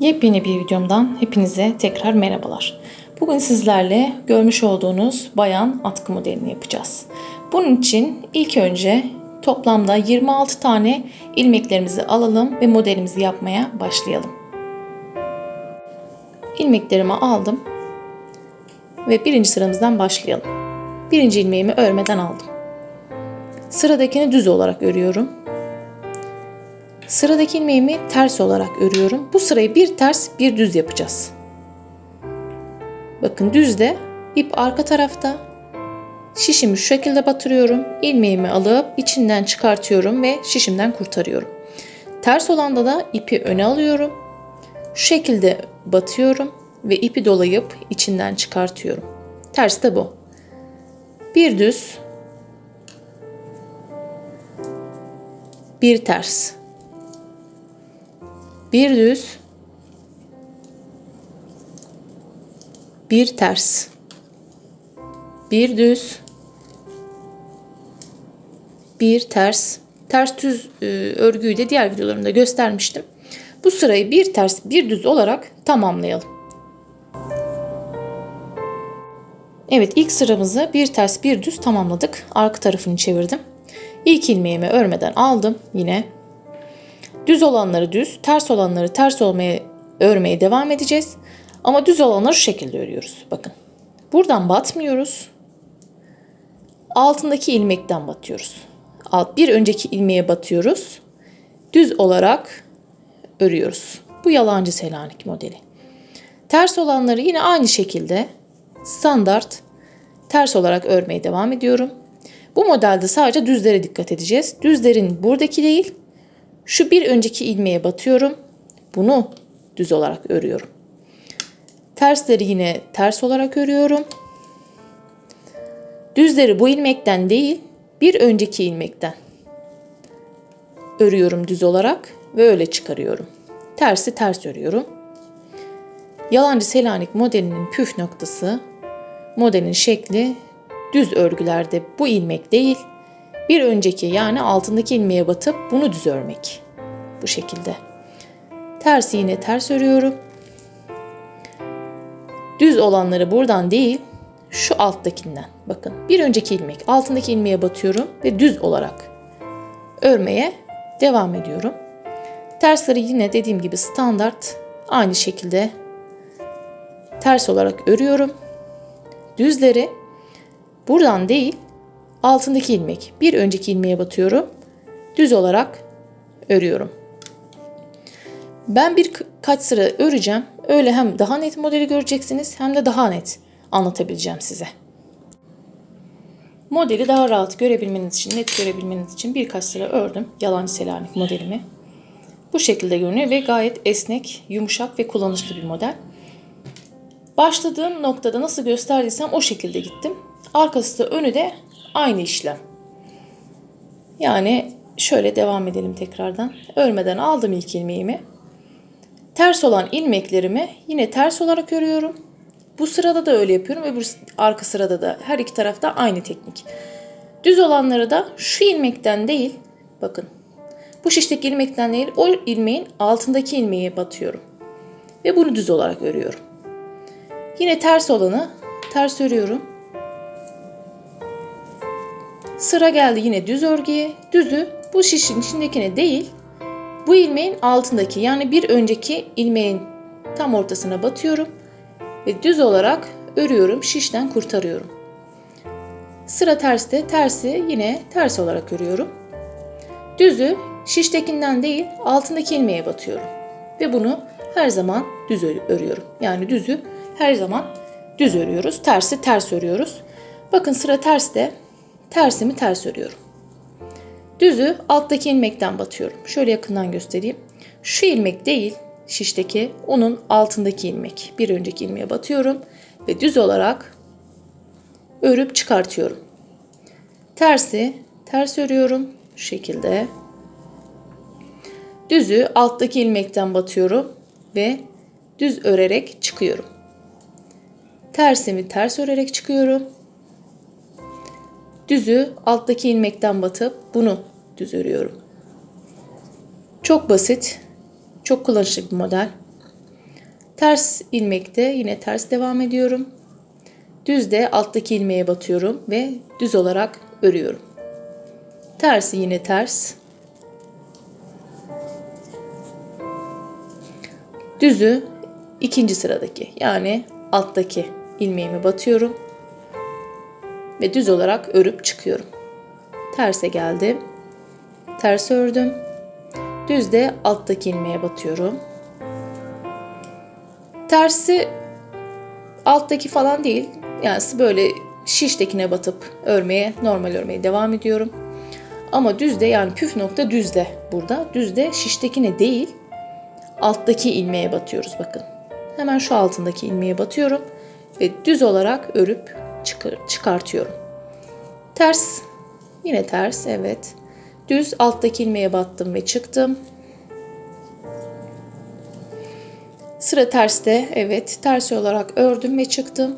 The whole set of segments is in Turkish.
Yepyeni bir videomdan hepinize tekrar merhabalar. Bugün sizlerle görmüş olduğunuz bayan atkı modelini yapacağız. Bunun için ilk önce toplamda 26 tane ilmeklerimizi alalım ve modelimizi yapmaya başlayalım. İlmeklerimi aldım ve birinci sıramızdan başlayalım. Birinci ilmeğimi örmeden aldım. Sıradakini düz olarak örüyorum. Sıradaki ilmeğimi ters olarak örüyorum. Bu sırayı bir ters bir düz yapacağız. Bakın düzde ip arka tarafta. Şişimi şu şekilde batırıyorum. İlmeğimi alıp içinden çıkartıyorum ve şişimden kurtarıyorum. Ters olanda da ipi öne alıyorum. Şu şekilde batıyorum ve ipi dolayıp içinden çıkartıyorum. Ters de bu. Bir düz, bir ters bir düz, bir ters, bir düz, bir ters. Ters düz e, örgüyü de diğer videolarımda göstermiştim. Bu sırayı bir ters bir düz olarak tamamlayalım. Evet ilk sıramızı bir ters bir düz tamamladık. Arka tarafını çevirdim. İlk ilmeğimi örmeden aldım yine Düz olanları düz, ters olanları ters olmaya örmeye devam edeceğiz. Ama düz olanları şu şekilde örüyoruz. Bakın. Buradan batmıyoruz. Altındaki ilmekten batıyoruz. Alt bir önceki ilmeğe batıyoruz. Düz olarak örüyoruz. Bu yalancı Selanik modeli. Ters olanları yine aynı şekilde standart ters olarak örmeye devam ediyorum. Bu modelde sadece düzlere dikkat edeceğiz. Düzlerin buradaki değil, şu bir önceki ilmeğe batıyorum. Bunu düz olarak örüyorum. Tersleri yine ters olarak örüyorum. Düzleri bu ilmekten değil, bir önceki ilmekten örüyorum düz olarak ve öyle çıkarıyorum. Tersi ters örüyorum. Yalancı Selanik modelinin püf noktası modelin şekli düz örgülerde bu ilmek değil, bir önceki yani altındaki ilmeğe batıp bunu düz örmek. Bu şekilde. Ters iğne ters örüyorum. Düz olanları buradan değil, şu alttakinden. Bakın bir önceki ilmek altındaki ilmeğe batıyorum ve düz olarak örmeye devam ediyorum. Tersleri yine dediğim gibi standart aynı şekilde ters olarak örüyorum. Düzleri buradan değil altındaki ilmek bir önceki ilmeğe batıyorum. Düz olarak örüyorum. Ben bir kaç sıra öreceğim. Öyle hem daha net modeli göreceksiniz hem de daha net anlatabileceğim size. Modeli daha rahat görebilmeniz için, net görebilmeniz için birkaç sıra ördüm. Yalancı Selanik modelimi. Bu şekilde görünüyor ve gayet esnek, yumuşak ve kullanışlı bir model. Başladığım noktada nasıl gösterdiysem o şekilde gittim. Arkası da önü de aynı işlem. Yani şöyle devam edelim tekrardan. Örmeden aldım ilk ilmeğimi. Ters olan ilmeklerimi yine ters olarak örüyorum. Bu sırada da öyle yapıyorum. Öbür arka sırada da her iki tarafta aynı teknik. Düz olanları da şu ilmekten değil, bakın bu şişteki ilmekten değil, o ilmeğin altındaki ilmeğe batıyorum. Ve bunu düz olarak örüyorum. Yine ters olanı ters örüyorum. Sıra geldi yine düz örgüye. Düzü bu şişin içindekine değil, bu ilmeğin altındaki yani bir önceki ilmeğin tam ortasına batıyorum ve düz olarak örüyorum, şişten kurtarıyorum. Sıra terste tersi yine ters olarak örüyorum. Düzü şiştekinden değil altındaki ilmeğe batıyorum. Ve bunu her zaman düz örüyorum. Yani düzü her zaman düz örüyoruz. Tersi ters örüyoruz. Bakın sıra terste tersimi ters örüyorum. Düzü alttaki ilmekten batıyorum. Şöyle yakından göstereyim. Şu ilmek değil şişteki onun altındaki ilmek. Bir önceki ilmeğe batıyorum ve düz olarak örüp çıkartıyorum. Tersi ters örüyorum şu şekilde. Düzü alttaki ilmekten batıyorum ve düz örerek çıkıyorum. Tersimi ters örerek çıkıyorum. Düzü alttaki ilmekten batıp bunu düz örüyorum. Çok basit, çok kullanışlı bir model. Ters ilmekte yine ters devam ediyorum. Düzde alttaki ilmeğe batıyorum ve düz olarak örüyorum. Tersi yine ters. Düzü ikinci sıradaki yani alttaki ilmeğimi batıyorum ve düz olarak örüp çıkıyorum. Terse geldim. Ters ördüm. Düzde alttaki ilmeğe batıyorum. Tersi alttaki falan değil. Yani böyle şiştekine batıp örmeye, normal örmeye devam ediyorum. Ama düzde yani püf nokta düzde burada. Düzde şiştekine değil, alttaki ilmeğe batıyoruz bakın. Hemen şu altındaki ilmeğe batıyorum ve düz olarak örüp çıkartıyorum. Ters, yine ters evet. Düz alttaki ilmeğe battım ve çıktım. Sıra terste evet ters olarak ördüm ve çıktım.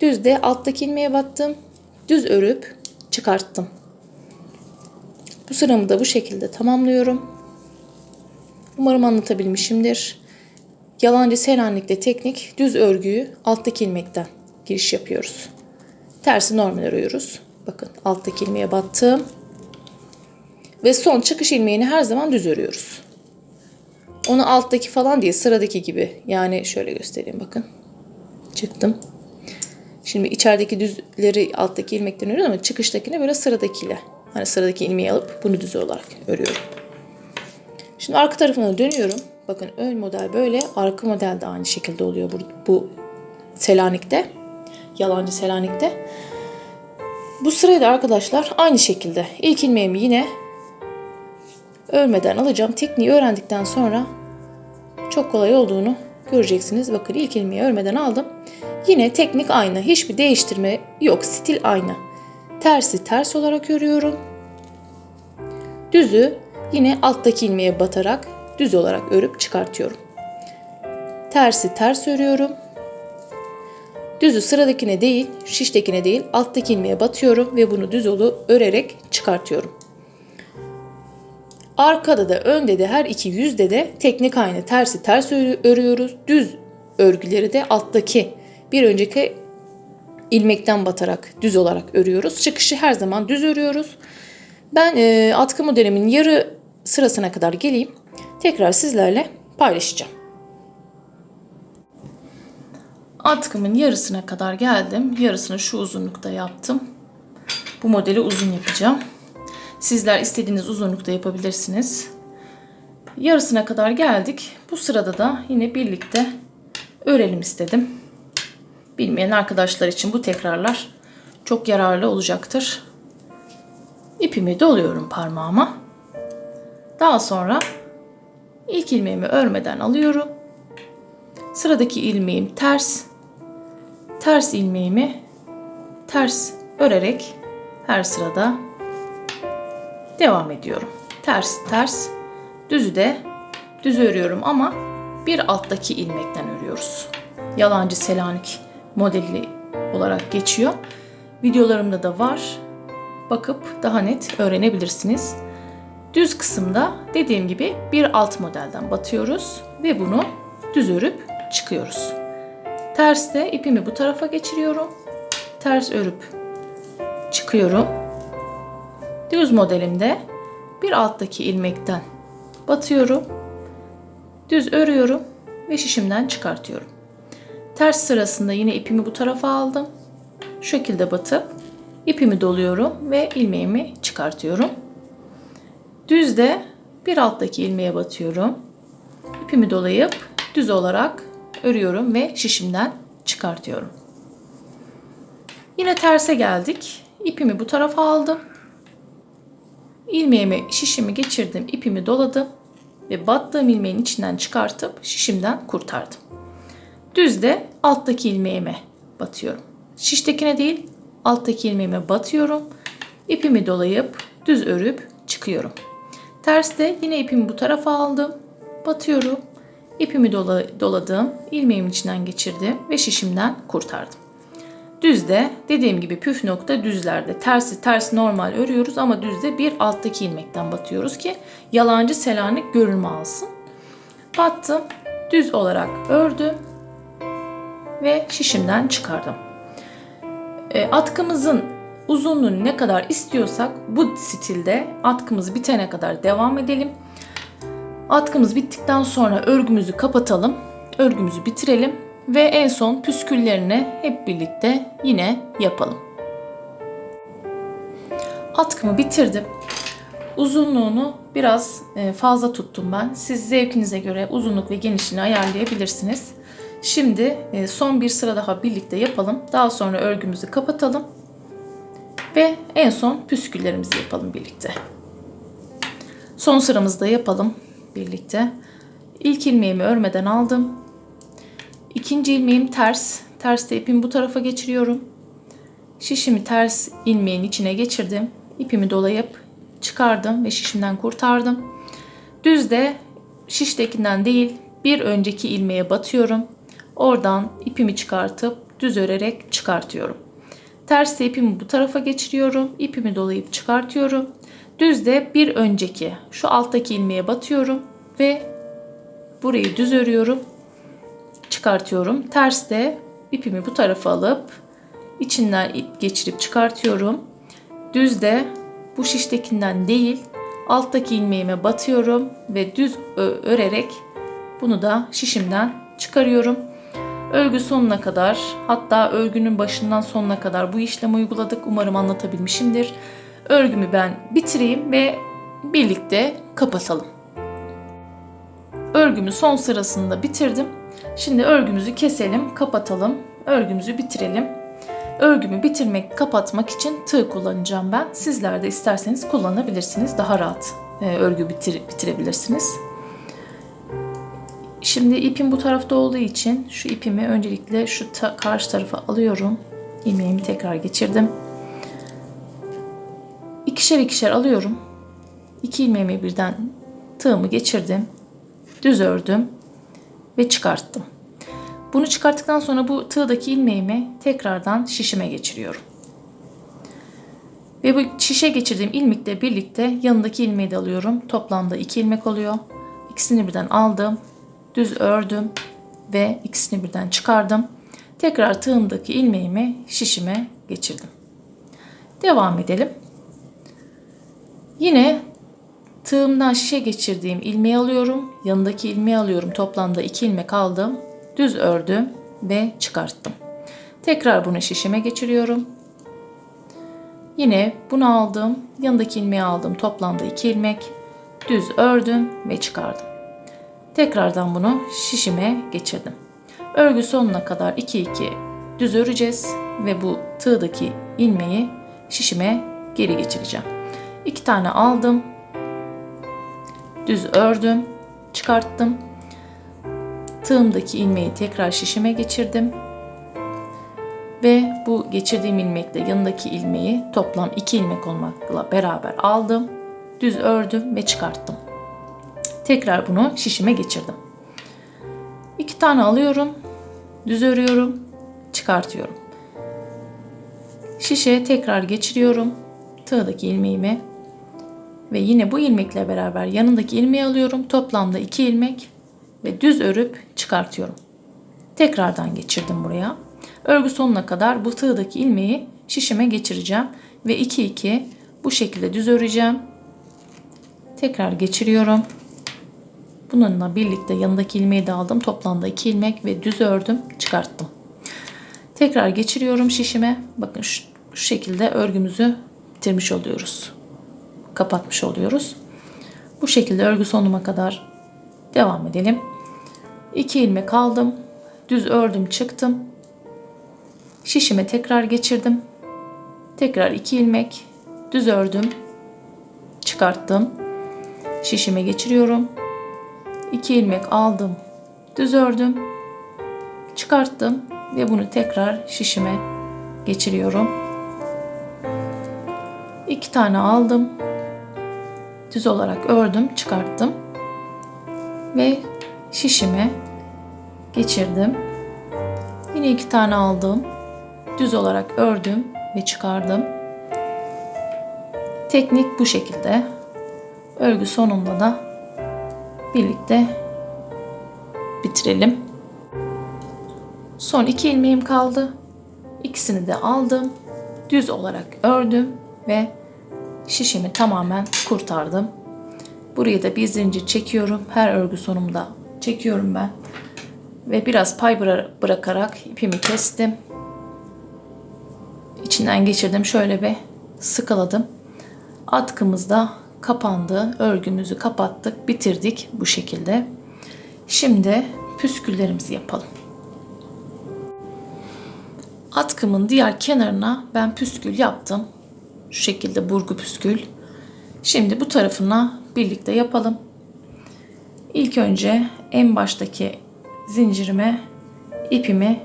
Düzde alttaki ilmeğe battım. Düz örüp çıkarttım. Bu sıramı da bu şekilde tamamlıyorum. Umarım anlatabilmişimdir. Yalancı Selanik'te teknik düz örgüyü alttaki ilmekten giriş yapıyoruz. Tersi normal örüyoruz. Bakın alttaki ilmeğe battım. Ve son çıkış ilmeğini her zaman düz örüyoruz. Onu alttaki falan değil sıradaki gibi. Yani şöyle göstereyim bakın. Çıktım. Şimdi içerideki düzleri alttaki ilmekten örüyorum ama çıkıştakini böyle sıradakiyle. Hani sıradaki ilmeği alıp bunu düz olarak örüyorum. Şimdi arka tarafına dönüyorum. Bakın ön model böyle. Arka model de aynı şekilde oluyor bu, bu Selanik'te. Yalancı Selanik'te. Bu sırayı da arkadaşlar aynı şekilde ilk ilmeğimi yine örmeden alacağım. Tekniği öğrendikten sonra çok kolay olduğunu göreceksiniz. Bakın ilk ilmeği örmeden aldım. Yine teknik aynı. Hiçbir değiştirme yok. Stil aynı. Tersi ters olarak örüyorum. Düzü yine alttaki ilmeğe batarak düz olarak örüp çıkartıyorum. Tersi ters örüyorum. Düzü sıradakine değil, şiştekine değil, alttaki ilmeğe batıyorum ve bunu düz olu örerek çıkartıyorum. Arkada da önde de her iki yüzde de teknik aynı tersi ters örüyoruz. Düz örgüleri de alttaki bir önceki ilmekten batarak düz olarak örüyoruz. Çıkışı her zaman düz örüyoruz. Ben e, atkı modelimin yarı sırasına kadar geleyim. Tekrar sizlerle paylaşacağım. Atkımın yarısına kadar geldim. Yarısını şu uzunlukta yaptım. Bu modeli uzun yapacağım. Sizler istediğiniz uzunlukta yapabilirsiniz. Yarısına kadar geldik. Bu sırada da yine birlikte örelim istedim. Bilmeyen arkadaşlar için bu tekrarlar çok yararlı olacaktır. İpimi doluyorum parmağıma. Daha sonra ilk ilmeğimi örmeden alıyorum. Sıradaki ilmeğim ters. Ters ilmeğimi ters örerek her sırada devam ediyorum. Ters ters düzü de düz örüyorum ama bir alttaki ilmekten örüyoruz. Yalancı Selanik modeli olarak geçiyor. Videolarımda da var. Bakıp daha net öğrenebilirsiniz. Düz kısımda dediğim gibi bir alt modelden batıyoruz ve bunu düz örüp çıkıyoruz. Terste ipimi bu tarafa geçiriyorum. Ters örüp çıkıyorum. Düz modelimde bir alttaki ilmekten batıyorum. Düz örüyorum ve şişimden çıkartıyorum. Ters sırasında yine ipimi bu tarafa aldım. Şu şekilde batıp ipimi doluyorum ve ilmeğimi çıkartıyorum. Düzde bir alttaki ilmeğe batıyorum. İpimi dolayıp düz olarak örüyorum ve şişimden çıkartıyorum. Yine terse geldik. İpimi bu tarafa aldım. İlmeğimi şişimi geçirdim, ipimi doladım ve battığım ilmeğin içinden çıkartıp şişimden kurtardım. Düzde alttaki ilmeğime batıyorum. Şiştekine değil, alttaki ilmeğime batıyorum. İpimi dolayıp düz örüp çıkıyorum. Terste yine ipimi bu tarafa aldım. Batıyorum. İpimi dola, doladım. ilmeğimin içinden geçirdim ve şişimden kurtardım. Düzde dediğim gibi püf nokta düzlerde. Tersi ters normal örüyoruz ama düzde bir alttaki ilmekten batıyoruz ki yalancı selanik görünme alsın. Battım. düz olarak ördüm ve şişimden çıkardım. E, atkımızın uzunluğunu ne kadar istiyorsak bu stilde atkımız bitene kadar devam edelim. Atkımız bittikten sonra örgümüzü kapatalım. Örgümüzü bitirelim ve en son püsküllerini hep birlikte yine yapalım. Atkımı bitirdim. Uzunluğunu biraz e, fazla tuttum ben. Siz zevkinize göre uzunluk ve genişliğini ayarlayabilirsiniz. Şimdi e, son bir sıra daha birlikte yapalım. Daha sonra örgümüzü kapatalım. Ve en son püsküllerimizi yapalım birlikte. Son sıramızda yapalım birlikte. İlk ilmeğimi örmeden aldım. İkinci ilmeğim ters. Ters de ipimi bu tarafa geçiriyorum. Şişimi ters ilmeğin içine geçirdim. İpimi dolayıp çıkardım ve şişimden kurtardım. Düzde şiştekinden değil bir önceki ilmeğe batıyorum. Oradan ipimi çıkartıp düz örerek çıkartıyorum. Ters ipimi bu tarafa geçiriyorum. İpimi dolayıp çıkartıyorum. Düzde bir önceki şu alttaki ilmeğe batıyorum ve burayı düz örüyorum. Çıkartıyorum. Terste ipimi bu tarafa alıp içinden ip geçirip çıkartıyorum. Düzde bu şiştekinden değil alttaki ilmeğime batıyorum ve düz örerek bunu da şişimden çıkarıyorum. Örgü sonuna kadar hatta örgünün başından sonuna kadar bu işlemi uyguladık. Umarım anlatabilmişimdir. Örgümü ben bitireyim ve birlikte kapatalım. Örgümü son sırasında bitirdim. Şimdi örgümüzü keselim, kapatalım. Örgümüzü bitirelim. Örgümü bitirmek, kapatmak için tığ kullanacağım ben. Sizler de isterseniz kullanabilirsiniz. Daha rahat e, örgü bitir, bitirebilirsiniz. Şimdi ipim bu tarafta olduğu için şu ipimi öncelikle şu ta karşı tarafa alıyorum. İlmeğimi tekrar geçirdim. İkişer ikişer alıyorum. İki ilmeğimi birden tığımı geçirdim. Düz ördüm ve çıkarttım. Bunu çıkarttıktan sonra bu tığdaki ilmeğimi tekrardan şişime geçiriyorum. Ve bu şişe geçirdiğim ilmekle birlikte yanındaki ilmeği de alıyorum. Toplamda iki ilmek oluyor. İkisini birden aldım. Düz ördüm ve ikisini birden çıkardım. Tekrar tığımdaki ilmeğimi şişime geçirdim. Devam edelim. Yine tığımdan şişe geçirdiğim ilmeği alıyorum. Yanındaki ilmeği alıyorum. Toplamda iki ilmek aldım düz ördüm ve çıkarttım. Tekrar bunu şişime geçiriyorum. Yine bunu aldım, yanındaki ilmeği aldım. Toplamda 2 ilmek. Düz ördüm ve çıkardım. Tekrardan bunu şişime geçirdim. Örgü sonuna kadar 2 2 düz öreceğiz ve bu tığdaki ilmeği şişime geri geçireceğim. 2 tane aldım. Düz ördüm, çıkarttım Tığımdaki ilmeği tekrar şişime geçirdim. Ve bu geçirdiğim ilmekle yanındaki ilmeği toplam 2 ilmek olmakla beraber aldım. Düz ördüm ve çıkarttım. Tekrar bunu şişime geçirdim. 2 tane alıyorum. Düz örüyorum. Çıkartıyorum. Şişeye tekrar geçiriyorum. Tığdaki ilmeğimi ve yine bu ilmekle beraber yanındaki ilmeği alıyorum. Toplamda 2 ilmek ve düz örüp çıkartıyorum. Tekrardan geçirdim buraya. Örgü sonuna kadar bu tığdaki ilmeği şişime geçireceğim ve 2 2 bu şekilde düz öreceğim. Tekrar geçiriyorum. Bununla birlikte yanındaki ilmeği de aldım. Toplamda 2 ilmek ve düz ördüm, çıkarttım. Tekrar geçiriyorum şişime. Bakın şu, şu şekilde örgümüzü bitirmiş oluyoruz. Kapatmış oluyoruz. Bu şekilde örgü sonuna kadar Devam edelim. 2 ilmek aldım. Düz ördüm çıktım. Şişime tekrar geçirdim. Tekrar 2 ilmek düz ördüm. Çıkarttım. Şişime geçiriyorum. 2 ilmek aldım. Düz ördüm. Çıkarttım ve bunu tekrar şişime geçiriyorum. 2 tane aldım. Düz olarak ördüm, çıkarttım ve şişimi geçirdim. Yine iki tane aldım. Düz olarak ördüm ve çıkardım. Teknik bu şekilde. Örgü sonunda da birlikte bitirelim. Son iki ilmeğim kaldı. İkisini de aldım. Düz olarak ördüm ve şişimi tamamen kurtardım. Buraya da bir zincir çekiyorum. Her örgü sonumda çekiyorum ben. Ve biraz pay bıra- bırakarak ipimi kestim. İçinden geçirdim. Şöyle bir sıkaladım. Atkımız da kapandı. Örgümüzü kapattık. Bitirdik bu şekilde. Şimdi püsküllerimizi yapalım. Atkımın diğer kenarına ben püskül yaptım. Şu şekilde burgu püskül. Şimdi bu tarafına birlikte yapalım. İlk önce en baştaki zincirime ipimi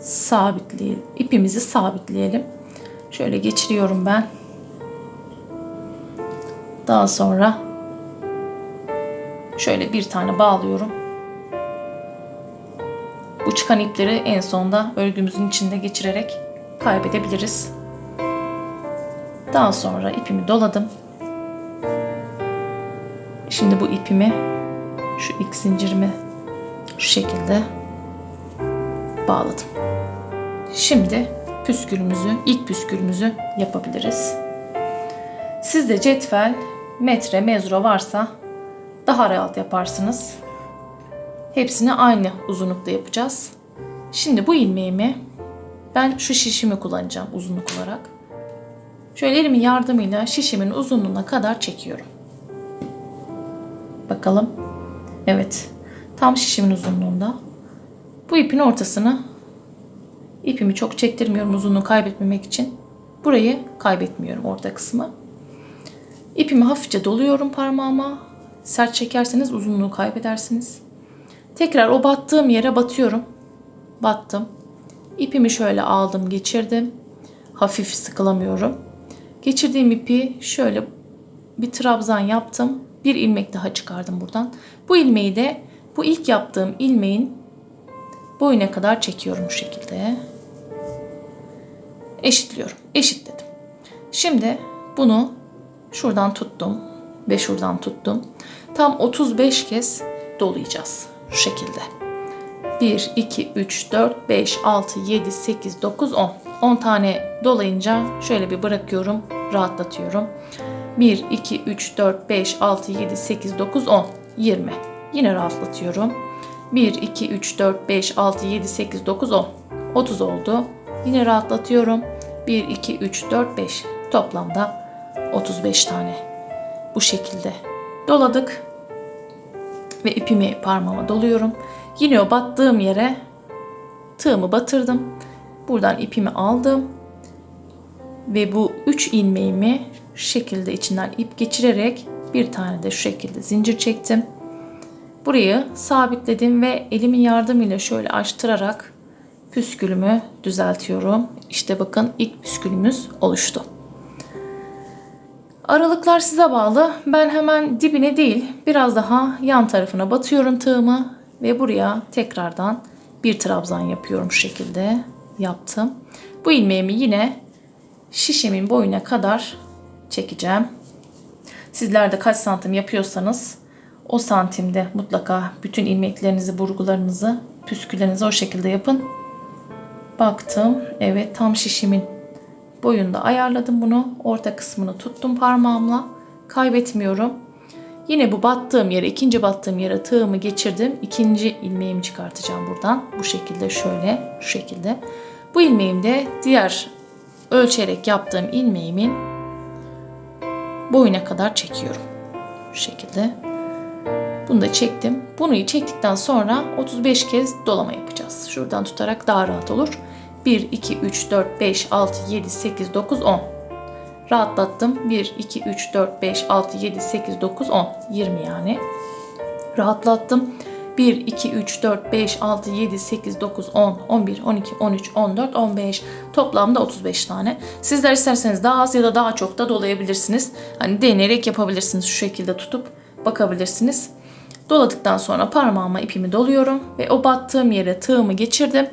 sabitleyelim. İpimizi sabitleyelim. Şöyle geçiriyorum ben. Daha sonra şöyle bir tane bağlıyorum. Bu çıkan ipleri en sonda örgümüzün içinde geçirerek kaybedebiliriz. Daha sonra ipimi doladım. Şimdi bu ipimi şu ilk zincirimi şu şekilde bağladım. Şimdi püskülümüzü, ilk püskülümüzü yapabiliriz. Sizde cetvel, metre, mezro varsa daha rahat yaparsınız. Hepsini aynı uzunlukta yapacağız. Şimdi bu ilmeğimi ben şu şişimi kullanacağım uzunluk olarak. Şöyle elimin yardımıyla şişimin uzunluğuna kadar çekiyorum. Bakalım. Evet. Tam şişimin uzunluğunda. Bu ipin ortasını ipimi çok çektirmiyorum uzunluğu kaybetmemek için. Burayı kaybetmiyorum orta kısmı. İpimi hafifçe doluyorum parmağıma. Sert çekerseniz uzunluğu kaybedersiniz. Tekrar o battığım yere batıyorum. Battım. İpimi şöyle aldım, geçirdim. Hafif sıkılamıyorum. Geçirdiğim ipi şöyle bir trabzan yaptım. Bir ilmek daha çıkardım buradan. Bu ilmeği de bu ilk yaptığım ilmeğin boyuna kadar çekiyorum bu şekilde. Eşitliyorum. Eşitledim. Şimdi bunu şuradan tuttum ve şuradan tuttum. Tam 35 kez dolayacağız şu şekilde. 1, 2, 3, 4, 5, 6, 7, 8, 9, 10. 10 tane dolayınca şöyle bir bırakıyorum, rahatlatıyorum. 1, 2, 3, 4, 5, 6, 7, 8, 9, 10, 20. Yine rahatlatıyorum. 1, 2, 3, 4, 5, 6, 7, 8, 9, 10. 30 oldu. Yine rahatlatıyorum. 1, 2, 3, 4, 5. Toplamda 35 tane. Bu şekilde doladık. Ve ipimi parmağıma doluyorum. Yine o battığım yere tığımı batırdım. Buradan ipimi aldım. Ve bu 3 ilmeğimi şu şekilde içinden ip geçirerek bir tane de şu şekilde zincir çektim. Burayı sabitledim ve elimin yardımıyla şöyle açtırarak püskülümü düzeltiyorum. İşte bakın ilk püskülümüz oluştu. Aralıklar size bağlı. Ben hemen dibine değil biraz daha yan tarafına batıyorum tığımı ve buraya tekrardan bir trabzan yapıyorum şu şekilde yaptım. Bu ilmeğimi yine şişemin boyuna kadar çekeceğim. Sizler de kaç santim yapıyorsanız o santimde mutlaka bütün ilmeklerinizi, burgularınızı, püsküllerinizi o şekilde yapın. Baktım. Evet tam şişimin boyunda ayarladım bunu. Orta kısmını tuttum parmağımla. Kaybetmiyorum. Yine bu battığım yere, ikinci battığım yere tığımı geçirdim. İkinci ilmeğimi çıkartacağım buradan. Bu şekilde şöyle, şu şekilde. Bu ilmeğim de diğer ölçerek yaptığım ilmeğimin boyuna kadar çekiyorum. Şu şekilde. Bunu da çektim. Bunu çektikten sonra 35 kez dolama yapacağız. Şuradan tutarak daha rahat olur. 1, 2, 3, 4, 5, 6, 7, 8, 9, 10. Rahatlattım. 1, 2, 3, 4, 5, 6, 7, 8, 9, 10. 20 yani. Rahatlattım. 1, 2, 3, 4, 5, 6, 7, 8, 9, 10, 11, 12, 13, 14, 15. Toplamda 35 tane. Sizler isterseniz daha az ya da daha çok da dolayabilirsiniz. Hani deneyerek yapabilirsiniz. Şu şekilde tutup bakabilirsiniz. Doladıktan sonra parmağıma ipimi doluyorum ve o battığım yere tığımı geçirdim.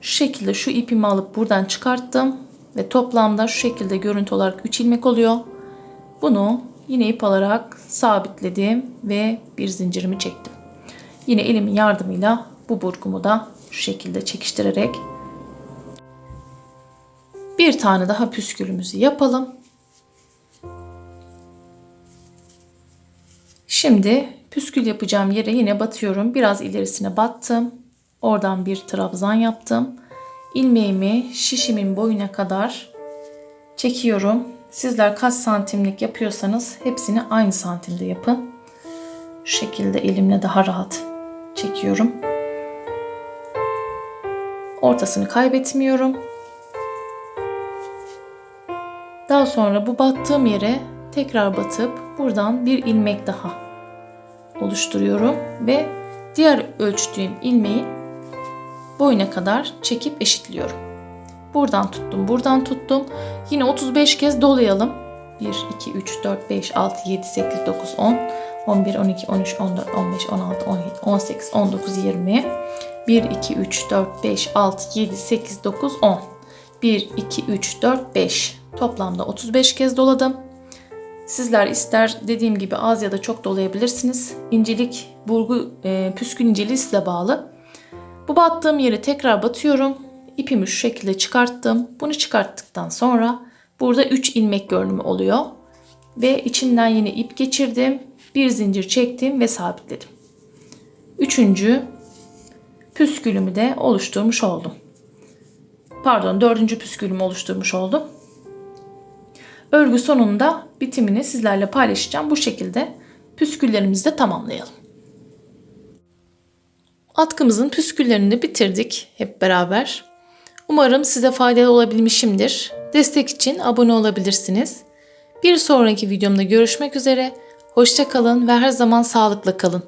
Şu şekilde şu ipimi alıp buradan çıkarttım ve toplamda şu şekilde görüntü olarak 3 ilmek oluyor. Bunu yine ip alarak sabitledim ve bir zincirimi çektim. Yine elimin yardımıyla bu burgumu da şu şekilde çekiştirerek bir tane daha püskülümüzü yapalım. Şimdi püskül yapacağım yere yine batıyorum. Biraz ilerisine battım. Oradan bir trabzan yaptım. İlmeğimi şişimin boyuna kadar çekiyorum. Sizler kaç santimlik yapıyorsanız hepsini aynı santimde yapın. Şu şekilde elimle daha rahat çekiyorum. Ortasını kaybetmiyorum. Daha sonra bu battığım yere tekrar batıp buradan bir ilmek daha oluşturuyorum ve diğer ölçtüğüm ilmeği boyuna kadar çekip eşitliyorum. Buradan tuttum, buradan tuttum. Yine 35 kez dolayalım. 1, 2, 3, 4, 5, 6, 7, 8, 9, 10, 11, 12, 13, 14, 15, 16, 17, 18, 19, 20. 1, 2, 3, 4, 5, 6, 7, 8, 9, 10. 1, 2, 3, 4, 5. Toplamda 35 kez doladım. Sizler ister dediğim gibi az ya da çok dolayabilirsiniz. İncelik, burgu, e, püskül inceliği size bağlı. Bu battığım yeri tekrar batıyorum. İpimi şu şekilde çıkarttım. Bunu çıkarttıktan sonra burada 3 ilmek görünümü oluyor. Ve içinden yine ip geçirdim. Bir zincir çektim ve sabitledim. Üçüncü püskülümü de oluşturmuş oldum. Pardon dördüncü püskülümü oluşturmuş oldum. Örgü sonunda bitimini sizlerle paylaşacağım. Bu şekilde püsküllerimizi de tamamlayalım. Atkımızın püsküllerini bitirdik hep beraber. Umarım size faydalı olabilmişimdir. Destek için abone olabilirsiniz. Bir sonraki videomda görüşmek üzere. Hoşça kalın ve her zaman sağlıkla kalın.